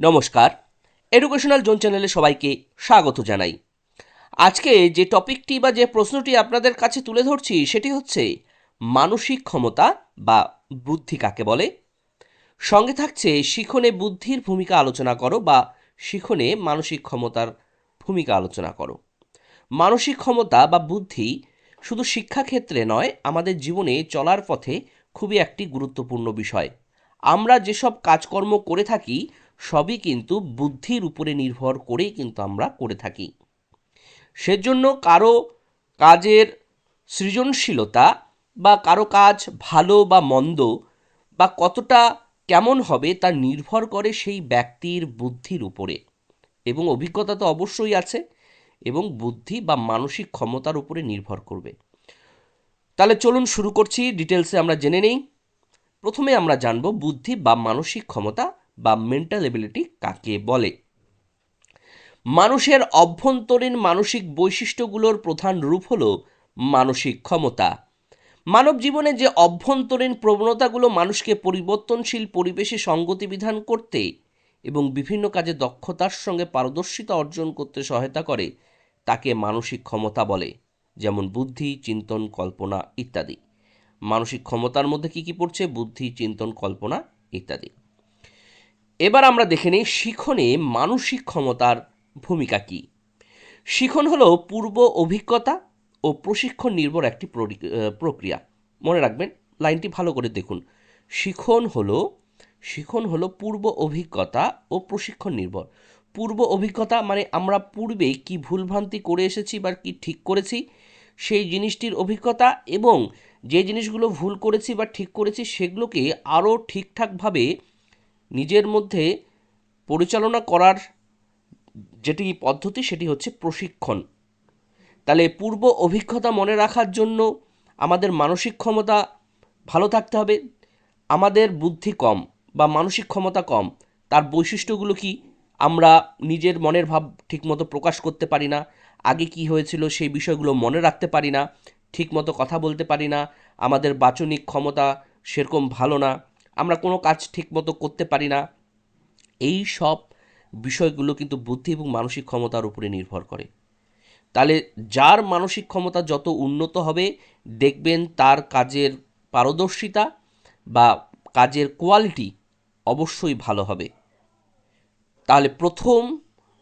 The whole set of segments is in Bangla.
নমস্কার। এডুকেশনাল জোন চ্যানেলে সবাইকে স্বাগত জানাই। আজকে যে টপিকটি বা যে প্রশ্নটি আপনাদের কাছে তুলে ধরছি, সেটি হচ্ছে মানসিক ক্ষমতা বা বুদ্ধি কাকে বলে? সঙ্গে থাকছে শিখনে বুদ্ধির ভূমিকা আলোচনা করো বা শিখনে মানসিক ক্ষমতার ভূমিকা আলোচনা করো। মানসিক ক্ষমতা বা বুদ্ধি শুধু শিক্ষাক্ষেত্রে নয়, আমাদের জীবনে চলার পথে খুবই একটি গুরুত্বপূর্ণ বিষয়। আমরা যেসব কাজকর্ম করে থাকি সবই কিন্তু বুদ্ধির উপরে নির্ভর করেই কিন্তু আমরা করে থাকি। সেজন্য কারও কাজের সৃজনশীলতা বা কারও কাজ ভালো বা মন্দ বা কতটা কেমন হবে তা নির্ভর করে সেই ব্যক্তির বুদ্ধির উপরে। এবং অভিজ্ঞতা তো অবশ্যই আছে এবং বুদ্ধি বা মানসিক ক্ষমতার উপরে নির্ভর করবে। তাহলে চলুন শুরু করছি ডিটেলসে আমরা জেনে নেই। প্রথমে আমরা জানব বুদ্ধি বা মানসিক ক্ষমতা বা মেন্টাল এবিলিটি কাকে বলে? মানুষের অভ্যন্তরীণ মানসিক বৈশিষ্ট্যগুলোর প্রধান রূপ হল মানসিক ক্ষমতা। মানব জীবনে যে অভ্যন্তরীণ প্রবণতাগুলো মানুষকে পরিবর্তনশীল পরিবেশে সঙ্গতি বিধান করতে এবং বিভিন্ন কাজে দক্ষতার সঙ্গে পারদর্শিতা অর্জন করতে সহায়তা করে, তাকে মানসিক ক্ষমতা বলে, যেমন বুদ্ধি, চিন্তন, কল্পনা ইত্যাদি। মানসিক ক্ষমতার মধ্যে কি কি পড়ছে? বুদ্ধি, চিন্তন, কল্পনা ইত্যাদি। এবার আমরা দেখে নিই শিখনে মানসিক ক্ষমতার ভূমিকা কী। শিখন হলো পূর্ব অভিজ্ঞতা ও প্রশিক্ষণ নির্ভর একটি প্রক্রিয়া। মনে রাখবেন, লাইনটি ভালো করে দেখুন। শিখন হলো শিখন হলো পূর্ব অভিজ্ঞতা ও প্রশিক্ষণ নির্ভর। পূর্ব অভিজ্ঞতা মানে আমরা পূর্বে কি ভুলভ্রান্তি করে এসেছি বা কি ঠিক করেছি, সেই জিনিসটির অভিজ্ঞতা এবং যে জিনিসগুলো ভুল করেছি বা ঠিক করেছি সেগুলোকে আরও ঠিকঠাকভাবে নিজের মধ্যে পরিচালনা করার যেটি পদ্ধতি, সেটি হচ্ছে প্রশিক্ষণ। তাহলে পূর্ব অভিজ্ঞতা মনে রাখার জন্য আমাদের মানসিক ক্ষমতা ভালো থাকতে হবে। আমাদের বুদ্ধি কম বা মানসিক ক্ষমতা কম, তার বৈশিষ্ট্যগুলো কি আমরা নিজের মনের ভাব ঠিকমতো প্রকাশ করতে পারি না, আগে কি হয়েছিল সেই বিষয়গুলো মনে রাখতে পারি না, ঠিকমতো কথা বলতে পারি না, আমাদের বাচনিক ক্ষমতা সেরকম ভালো না। আমরা কোনো কাজ ঠিকমতো করতে পারি না। এই সব বিষয়গুলো কিন্তু বুদ্ধি এবং মানসিক ক্ষমতার উপরে নির্ভর করে। তাহলে যার মানসিক ক্ষমতা যত উন্নত হবে, দেখবেন তার কাজের পারদর্শিতা বা কাজের কোয়ালিটি অবশ্যই ভালো হবে। তাহলে প্রথম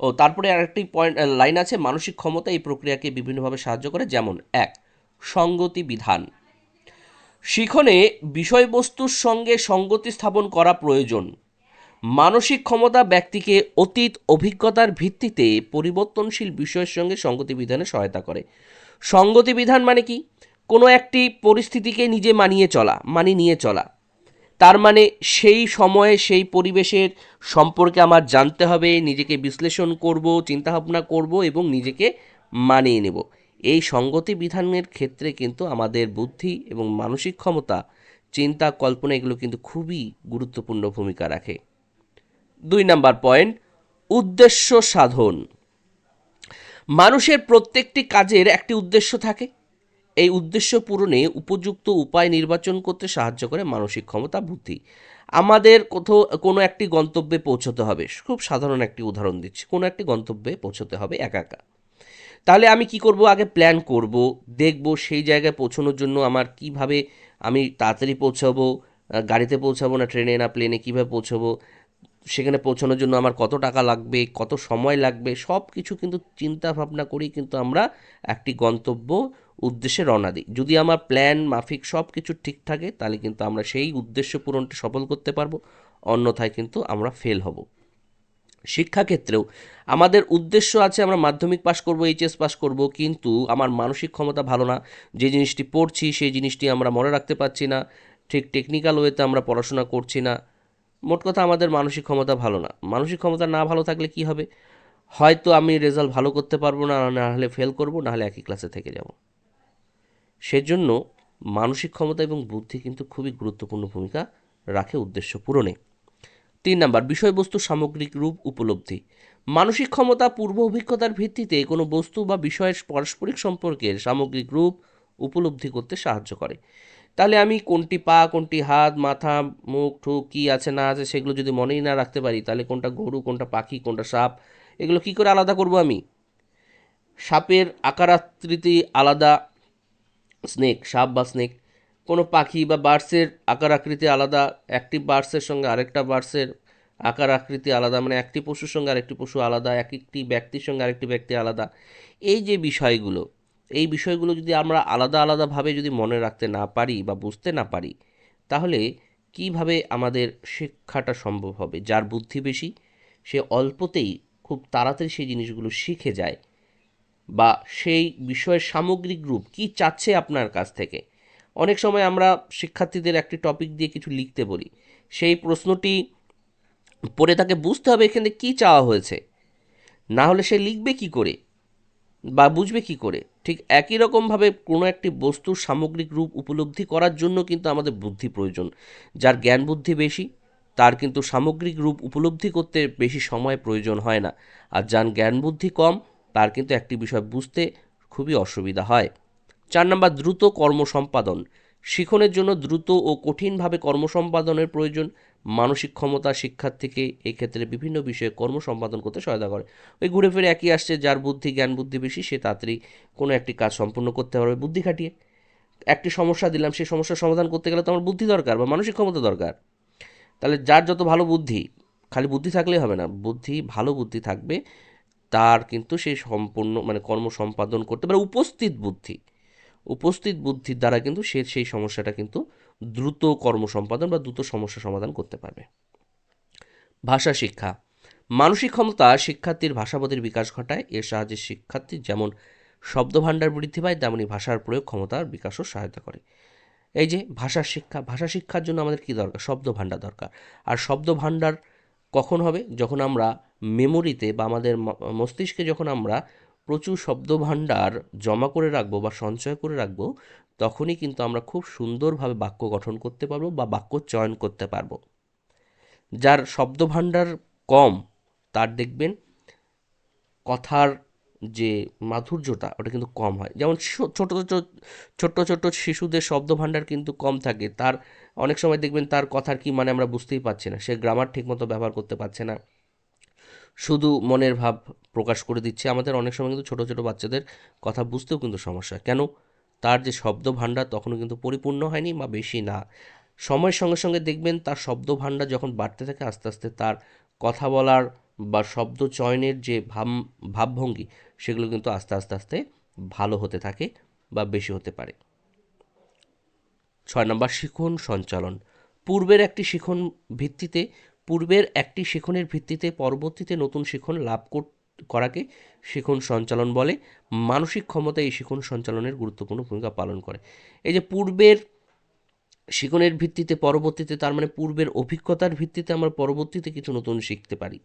ও তারপরে আরেকটি পয়েন্ট লাইন আছে, মানসিক ক্ষমতা এই প্রক্রিয়াকে বিভিন্নভাবে সাহায্য করে, যেমন এক, সঙ্গতি বিধান। শিখনে বিষয়বস্তুর সঙ্গে সঙ্গতি স্থাপন করা প্রয়োজন। মানসিক ক্ষমতা ব্যক্তিকে অতীত অভিজ্ঞতার ভিত্তিতে পরিবর্তনশীল বিষয়ের সঙ্গে সঙ্গতি বিধানে সহায়তা করে। সঙ্গতি বিধান মানে কি? কোনো একটি পরিস্থিতিকে নিজে মানিয়ে চলা মানিয়ে নিয়ে চলা। তার মানে সেই সময়ে সেই পরিবেশের সম্পর্কে আমার জানতে হবে, নিজেকে বিশ্লেষণ করব, চিন্তাভাবনা করব এবং নিজেকে মানিয়ে নেব। এই সঙ্গতি বিধানের ক্ষেত্রে কিন্তু আমাদের বুদ্ধি এবং মানসিক ক্ষমতা, চিন্তা, কল্পনা এগুলো কিন্তু খুবই গুরুত্বপূর্ণ ভূমিকা রাখে। দুই নাম্বার পয়েন্ট, উদ্দেশ্য সাধন। মানুষের প্রত্যেকটি কাজের একটি উদ্দেশ্য থাকে। এই উদ্দেশ্য পূরণে উপযুক্ত উপায় নির্বাচন করতে সাহায্য করে মানসিক ক্ষমতা, বুদ্ধি। আমাদের কোথাও, কোনো একটি গন্তব্যে পৌঁছতে হবে। খুব সাধারণ একটি উদাহরণ দিচ্ছি। কোনো একটি গন্তব্যে পৌঁছতে হবে একা একা। তাহলে আমি কি করব? আগে প্ল্যান করব, দেখব সেই জায়গায় পৌঁছানোর জন্য আমার কীভাবে আমি তাড়াতাড়ি পৌঁছাবো গাড়িতে পৌঁছাবো না ট্রেনে না প্লেনে কীভাবে পৌঁছাবো, সেখানে পৌঁছানোর জন্য আমার কত টাকা লাগবে, কত সময় লাগবে সব কিছু কিন্তু চিন্তা ভাবনা করেই কিন্তু আমরা একটি গন্তব্য উদ্দেশ্যে রওনা দিই। যদি আমার প্ল্যান মাফিক সব কিছু ঠিক থাকে, তাহলে কিন্তু আমরা সেই উদ্দেশ্য পূরণটা সফল করতে পারব, অন্যথায় কিন্তু আমরা ফেল হব। শিক্ষাক্ষেত্রেও। আমাদের উদ্দেশ্য আছে আমরা মাধ্যমিক পাশ করব, এইচএস পাশ করব, কিন্তু আমার মানসিক ক্ষমতা ভালো না। যে জিনিসটি পড়ছি, সেই জিনিসটি আমরা মনে রাখতে পারছি না। ঠিক টেকনিক্যাল ওয়েতে আমরা পড়াশোনা করছি না। মোট কথা আমাদের মানসিক ক্ষমতা ভালো না। মানসিক ক্ষমতা না ভালো থাকলে কি হবে? হয়তো আমি রেজাল্ট ভালো করতে পারব না না হলে ফেল করব, না হলে একই ক্লাসে থেকে যাব। সেজন্য মানসিক ক্ষমতা এবং বুদ্ধি কিন্তু খুবই গুরুত্বপূর্ণ ভূমিকা রাখে উদ্দেশ্য পূরণে। তিন নাম্বার, বিষয়বস্তু সামগ্রিক রূপ উপলব্ধি। মানসিক ক্ষমতা, পূর্ব অভিজ্ঞতার ভিত্তিতে কোনো বস্তু বা বিষয়ের পারস্পরিক সম্পর্কের সামগ্রিক রূপ উপলব্ধি করতে সাহায্য করে। তাহলে আমি কোনটি পা, কোনটি হাত, মাথা, মুখ ঠুক কী আছে, না আছে, সেগুলো যদি মনেই না রাখতে পারি, তাহলে কোনটা গরু, কোনটা পাখি, কোনটা সাপ, এগুলো কি করে আলাদা করব আমি? সাপের আকার আকৃতি আলাদা, স্নেক, সাপ বা স্নেক। কোনো পাখি বা বার্ডসের আকার আকৃতি আলাদা, একটি বার্ডসের সঙ্গে আরেকটা বার্ডসের আকার আকৃতি আলাদা মানে একটি পশুর সঙ্গে আরেকটি পশু আলাদা এক একটি ব্যক্তির সঙ্গে আরেকটি ব্যক্তি আলাদা। এই যে বিষয়গুলো, এই বিষয়গুলো যদি আমরা আলাদা আলাদাভাবে যদি মনে রাখতে না পারি বা বুঝতে না পারি, তাহলে কীভাবে আমাদের শিক্ষাটা সম্ভব হবে? যার বুদ্ধি বেশি, সে অল্পতেই খুব তাড়াতাড়ি সেই জিনিসগুলো শিখে যায়, বা সেই বিষয়ের সামগ্রিক রূপ কি চাচ্ছে আপনার কাছ থেকে? অনেক সময় আমরা শিক্ষার্থীদের একটি টপিক দিয়ে কিছু লিখতে বলি। সেই প্রশ্নটি পড়ে তাকে বুঝতে হবে এখানে কী চাওয়া হয়েছে। না হলে সে লিখবে কি করে বা বুঝবে কি করে? ঠিক একই রকমভাবে কোনো একটি বস্তুর সামগ্রিক রূপ উপলব্ধি করার জন্য কিন্তু আমাদের বুদ্ধি প্রয়োজন। যার জ্ঞান বুদ্ধি বেশি, তার কিন্তু সামগ্রিক রূপ উপলব্ধি করতে বেশি সময় প্রয়োজন হয় না। আর যার জ্ঞান বুদ্ধি কম, তার কিন্তু একটি বিষয় বুঝতে খুবই অসুবিধা হয়। চার নম্বর, দ্রুত কর্ম সম্পাদন শিখনের জন্য দ্রুত ও কঠিনভাবে কর্ম সম্পাদনের প্রয়োজন। মানসিক ক্ষমতা শিক্ষার্থীকে এই ক্ষেত্রে বিভিন্ন বিষয়ে কর্ম সম্পাদন করতে সহায়তা করে। ওই ঘুরে ফিরে একই আসছে, যার বুদ্ধি, জ্ঞান, বুদ্ধি বেশি, সে তাড়াতাড়ি কোনো একটি কাজ সম্পূর্ণ করতে পারবে বুদ্ধি খাটিয়ে। একটি সমস্যা দিলাম সেই সমস্যার সমাধান করতে গেলে তো আমার বুদ্ধি দরকার বা মানসিক ক্ষমতা দরকার। তাহলে যার যত ভালো বুদ্ধি, খালি বুদ্ধি থাকলেই হবে না। বুদ্ধি, ভালো বুদ্ধি থাকবে, তার কিন্তু সে সম্পূর্ণ মানে কর্ম সম্পাদন করতে পারে। উপস্থিত বুদ্ধি। উপস্থিত বুদ্ধির দ্বারা কিন্তু সে সেই সমস্যাটা কিন্তু দ্রুত কর্ম সম্পাদন বা দ্রুত সমস্যা সমাধান করতে পারবে। ভাষা, শিক্ষা। মানসিক ক্ষমতা শিক্ষার্থীর ভাষাবোধের বিকাশ ঘটায়। এর সাহায্যে শিক্ষার্থীর যেমন শব্দভাণ্ডার বৃদ্ধি পায় তেমনই ভাষার প্রয়োগ ক্ষমতার বিকাশও সহায়তা করে। এই যে ভাষার শিক্ষা। ভাষা, শিক্ষার জন্য আমাদের কী দরকার? শব্দ ভাণ্ডার দরকার। আর শব্দ ভাণ্ডার কখন হবে? যখন আমরা মেমোরিতে বা আমাদের মস্তিষ্কে যখন আমরা প্রচুর শব্দভাণ্ডার জমা করে রাখব বা সঞ্চয় করে রাখব, তখনই কিন্তু আমরা খুব সুন্দরভাবে বাক্য গঠন করতে পারব বা বাক্য চয়ন করতে পারব। যার শব্দভাণ্ডার কম, তার দেখবেন কথার যে মাধুর্যটা, ওটা কিন্তু কম হয়। যেমন ছোট ছোট ছোট্ট শিশুদের শব্দভাণ্ডার কিন্তু কম থাকে। তার, অনেক সময় দেখবেন তার কথার কি মানে আমরা বুঝতেই পারছি না। সে গ্রামার ঠিকমতো ব্যবহার করতে পারছে না। শুধু মনের ভাব প্রকাশ করে দিচ্ছে। আমাদের অনেক সময় কিন্তু ছোটো ছোটো বাচ্চাদের কথা বুঝতেও কিন্তু সমস্যা কেন? তার যে শব্দ ভাণ্ডার তখনও কিন্তু পরিপূর্ণ হয়নি বা বেশি না। সময়ের সঙ্গে সঙ্গে দেখবেন তার শব্দ ভাণ্ডার যখন বাড়তে থাকে, আস্তে আস্তে তার কথা বলার বা শব্দ চয়নের যে ভাব, ভাবভঙ্গি, সেগুলো কিন্তু আস্তে আস্তে আস্তে ভালো হতে থাকে বা বেশি হতে পারে। ছয় নম্বর শিখন সঞ্চালন। পূর্বের একটি শিখন ভিত্তিতে পূর্বের একটি শিখনের ভিত্তিতে পরবর্তীতে নতুন শিখন লাভ করাকে শিখন সঞ্চালন বলে। মানসিক ক্ষমতা এই শিখন সঞ্চালনের গুরুত্বপূর্ণ ভূমিকা পালন করে। এই যে পূর্বের শিখনের ভিত্তিতে পরবর্তীতে, তার মানে পূর্বের অভিজ্ঞতার ভিত্তিতে আমরা পরবর্তীতে কিছু নতুন শিখতে পারি।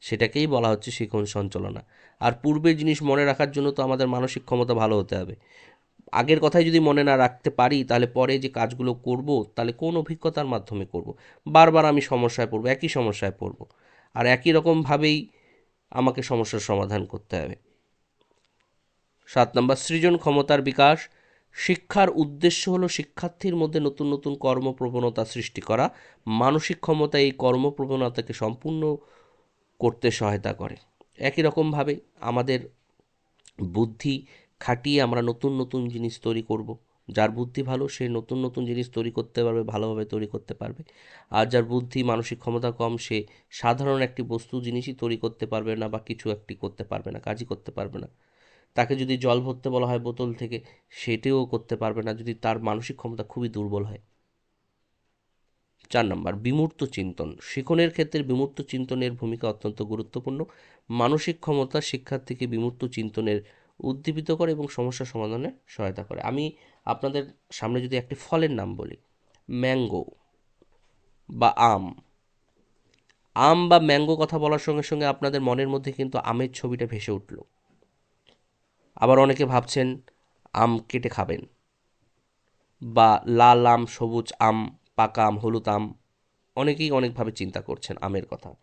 সেটাকেই বলা হচ্ছে শিখন সঞ্চালনা। আর পূর্বের জিনিস মনে রাখার জন্য তো আমাদের মানসিক ক্ষমতা ভালো হতে হবে। আগের কথাই যদি মনে না রাখতে পারি, তাহলে পরে যে কাজগুলো করব, তাহলে কোন অভিজ্ঞতার মাধ্যমে করব? বারবার আমি সমস্যায় পড়ব, একই সমস্যায় পড়ব। আর একই রকমভাবেই আমাকে সমস্যার সমাধান করতে হবে। সাত নম্বর, সৃজন ক্ষমতার বিকাশ। শিক্ষার উদ্দেশ্য হলো শিক্ষার্থীর মধ্যে নতুন নতুন কর্মপ্রবণতা সৃষ্টি করা। মানসিক ক্ষমতা এই কর্মপ্রবণতাকে সম্পূর্ণ করতে সহায়তা করে। একই রকমভাবে আমাদের বুদ্ধি খাটিয়ে আমরা নতুন নতুন জিনিস তৈরি করব। যার বুদ্ধি ভালো, সে নতুন নতুন জিনিস তৈরি করতে পারবে, ভালোভাবে তৈরি করতে পারবে। আর যার বুদ্ধি, মানসিক ক্ষমতা কম, সে সাধারণ একটি বস্তু জিনিসই তৈরি করতে পারবে না বা কিছু একটি করতে পারবে না, কাজই করতে পারবে না। তাকে যদি জল ভরতে বলা হয় বোতল থেকে, সেটিও করতে পারবে না যদি তার মানসিক ক্ষমতা খুবই দুর্বল হয়। চার নম্বর, বিমূর্ত চিন্তন। শিখনের ক্ষেত্রে বিমূর্ত চিন্তনের ভূমিকা অত্যন্ত গুরুত্বপূর্ণ। মানসিক ক্ষমতা শিক্ষার্থীকে বিমূর্ত চিন্তনের উদ্দীপিত করে এবং সমস্যা সমাধানে সহায়তা করে। আমি আপনাদের সামনে যদি একটি ফলের নাম বলি, ম্যাঙ্গো বা আম। আম বা ম্যাঙ্গো কথা বলার সঙ্গে সঙ্গে আপনাদের মনের মধ্যে কিন্তু আমের ছবিটা ভেসে উঠল। আবার অনেকে ভাবছেন, আম কেটে খাবেন বা লাল আম, সবুজ আম, পাকা আম, হলুদ আম। অনেকেই অনেকভাবে চিন্তা করছেন আমের কথা।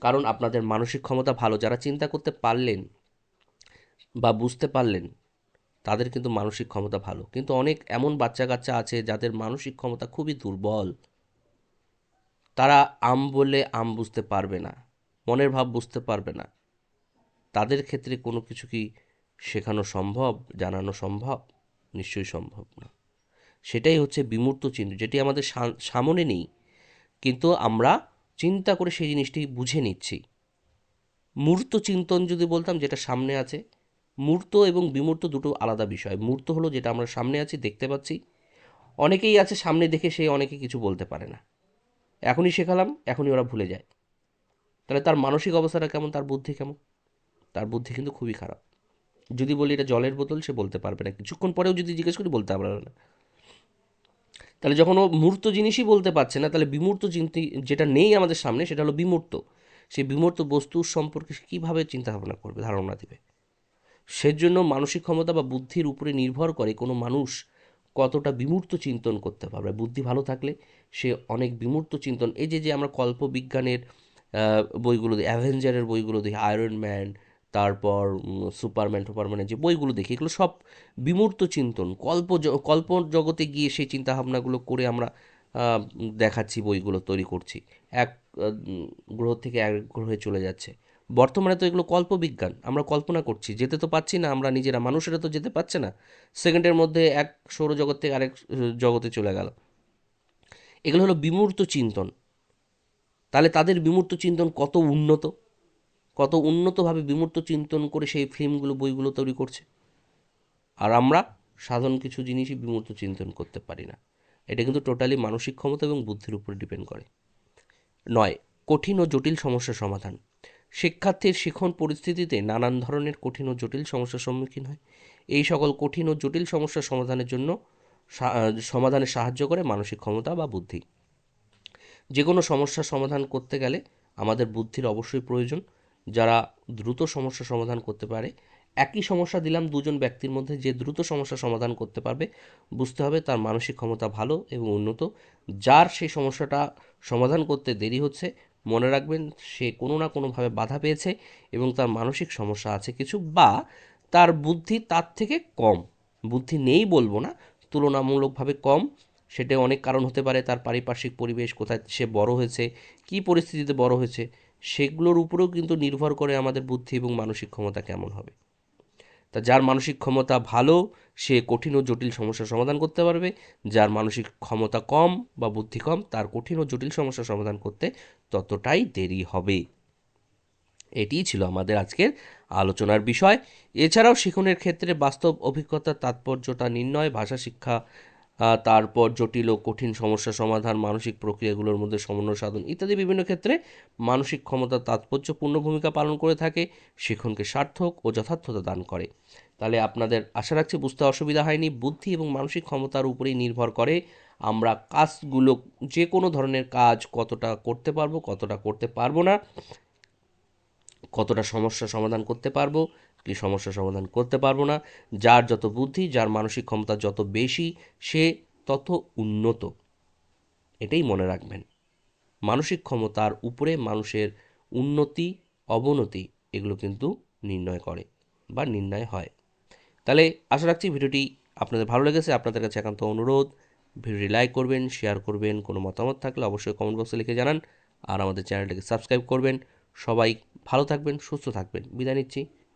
কারণ আপনাদের মানসিক ক্ষমতা ভালো। যারা চিন্তা করতে পারলেন বা বুঝতে পারলেন, তাদের কিন্তু মানসিক ক্ষমতা ভালো। কিন্তু অনেক এমন বাচ্চা কাচ্চা আছে যাদের মানসিক ক্ষমতা খুবই দুর্বল। তারা আম বললে আম বুঝতে পারবে না, মনের ভাব বুঝতে পারবে না। তাদের ক্ষেত্রে কোনো কিছু কি শেখানো সম্ভব, জানানো সম্ভব? নিশ্চয়ই সম্ভব না। সেটাই হচ্ছে বিমূর্ত চিহ্ন, যেটি আমাদের সামনে নেই। কিন্তু আমরা চিন্তা করে সেই জিনিসটি বুঝে নিচ্ছি। মূর্ত চিন্তন যদি বলতাম যেটা সামনে আছে মূর্ত এবং বিমূর্ত দুটো আলাদা বিষয়। মূর্ত হলো যেটা আমরা সামনে আছি, দেখতে পাচ্ছি। অনেকেই আছে সামনে দেখে সে অনেকে কিছু বলতে পারে না। এখনই শেখালাম, এখনই ওরা ভুলে যায়। তাহলে তার মানসিক অবস্থাটা কেমন? তার বুদ্ধি কেমন? তার বুদ্ধি কিন্তু খুবই খারাপ। যদি বলি এটা জলের বোতল, সে বলতে পারবে না। কিছুক্ষণ পরেও যদি জিজ্ঞেস করি, বলতে পারবে না। তাহলে যখন ও মূর্ত জিনিসই বলতে পারছে না, তাহলে বিমূর্ত যেটা নেই আমাদের সামনে, সেটা হলো বিমূর্ত। সেই বিমূর্ত বস্তুর সম্পর্কে সে কীভাবে চিন্তা ভাবনা করবে, ধারণা দেবে? সেজন্য মানসিক ক্ষমতা বা বুদ্ধির উপরে নির্ভর করে কোনো মানুষ কতটা বিমূর্ত চিন্তন করতে পারবে। বুদ্ধি ভালো থাকলে সে অনেক বিমূর্ত চিন্তন। এই যে যে আমরা কল্পবিজ্ঞানের বইগুলো দিই অ্যাভেঞ্জারের বইগুলো দেখি আয়রন ম্যান তারপর সুপারম্যান টুপারম্যানের যে বইগুলো দেখি, এগুলো সব বিমূর্ত চিন্তন। কল্প কল্প জগতে গিয়ে সেই চিন্তাভাবনাগুলো করে আমরা দেখাচ্ছি, বইগুলো তৈরি করছি। এক গ্রহ থেকে এক গ্রহে চলে যাচ্ছে। বর্তমানে তো এগুলো কল্পবিজ্ঞান। আমরা কল্পনা করছি। যেতে তো পাচ্ছি না, আমরা নিজেরা, মানুষেরা তো যেতে পারছে না। সেকেন্ডের মধ্যে এক সৌরজগৎ থেকে আরেক জগতে চলে গেল। এগুলো হলো বিমূর্ত চিন্তন। তাহলে তাদের বিমূর্ত চিন্তন কত উন্নত? কত উন্নতভাবে বিমূর্ত চিন্তন করে সেই ফিল্মগুলো, বইগুলো তৈরি করছে? আর আমরা সাধারণ কিছু জিনিসই বিমূর্ত চিন্তন করতে পারি না। এটা কিন্তু টোটালি মানসিক ক্ষমতা এবং বুদ্ধির উপর ডিপেন্ড করে। নয়, কঠিন ও জটিল সমস্যার সমাধান। শিক্ষার্থীর শিখন পরিস্থিতিতে নানান ধরনের কঠিন ও জটিল সমস্যার সম্মুখীন হয়। এই সকল কঠিন ও জটিল সমস্যার সমাধানের জন্য সমাধানে সাহায্য করে মানসিক ক্ষমতা বা বুদ্ধি। যে কোনো সমস্যার সমাধান করতে গেলে আমাদের বুদ্ধির অবশ্যই প্রয়োজন। যারা দ্রুত সমস্যা সমাধান করতে পারে, একই সমস্যা দিলাম দুজন ব্যক্তির মধ্যে যে দ্রুত সমস্যা সমাধান করতে পারবে, বুঝতে হবে তার মানসিক ক্ষমতা ভালো এবং উন্নত। যার সেই সমস্যাটা সমাধান করতে দেরি হচ্ছে মনে রাখবেন, সে কোনো না কোনোভাবে বাধা পেয়েছে এবং তার মানসিক সমস্যা আছে কিছু বা তার বুদ্ধি তার থেকে কম। বুদ্ধি নেই বলব না, তুলনামূলকভাবে কম। সেটা অনেক কারণ হতে পারে, তার পারিপার্শ্বিক পরিবেশ, কোথায় সে বড় হয়েছে, কি পরিস্থিতিতে বড় হয়েছে, সেগুলোর উপরেও কিন্তু নির্ভর করে আমাদের বুদ্ধি এবং মানসিক ক্ষমতা কেমন হবে। তা যার মানসিক ক্ষমতা ভালো, সে কঠিন ও জটিল সমস্যার সমাধান করতে পারবে। যার মানসিক ক্ষমতা কম বা বুদ্ধি কম, তার কঠিন ও জটিল সমস্যার সমাধান করতে ততটাই দেরি হবে। এটিই ছিল আমাদের আজকের আলোচনার বিষয়। এছাড়াও শিখনের ক্ষেত্রে বাস্তব অভিজ্ঞতার তাৎপর্যটা নির্ণয়, ভাষা, শিক্ষা তারপর জটিল ও কঠিন সমস্যা সমাধান, মানসিক প্রক্রিয়াগুলোর মধ্যে সমন্বয় সাধন ইত্যাদি বিভিন্ন ক্ষেত্রে মানসিক ক্ষমতার তাৎপর্যপূর্ণ ভূমিকা পালন করে থাকে শিখনকে সার্থক ও যথার্থতা দান করে। তাহলে আপনাদের আশা রাখছি বুঝতে অসুবিধা হয়নি, বুদ্ধি এবং মানসিক ক্ষমতার উপরেই নির্ভর করে আমরা কাজগুলো যে কোনো ধরনের কাজ কতটা করতে পারব, কতটা করতে পারব না, কতটা সমস্যা সমাধান করতে পারব কি সমস্যা সমাধান করতে পারব না, যার যত বুদ্ধি, যার মানসিক ক্ষমতা যত বেশি, সে তত উন্নত। এটাই মনে রাখবেন। মানসিক ক্ষমতার উপরে মানুষের উন্নতি, অবনতি এগুলো কিন্তু নির্ণয় করে বা নির্ণয় হয়। তাহলে আশা রাখছি ভিডিওটি আপনাদের ভালো লেগেছে। আপনাদের কাছে একান্ত অনুরোধ। ভিডিওটি লাইক করবেন, শেয়ার করবেন, কোনো মতামত থাকলে অবশ্যই কমেন্ট বক্সে লিখে জানান। আর আমাদের চ্যানেলটিকে সাবস্ক্রাইব করবেন। সবাই ভালো থাকবেন, সুস্থ থাকবেন। বিদায় নিচ্ছি।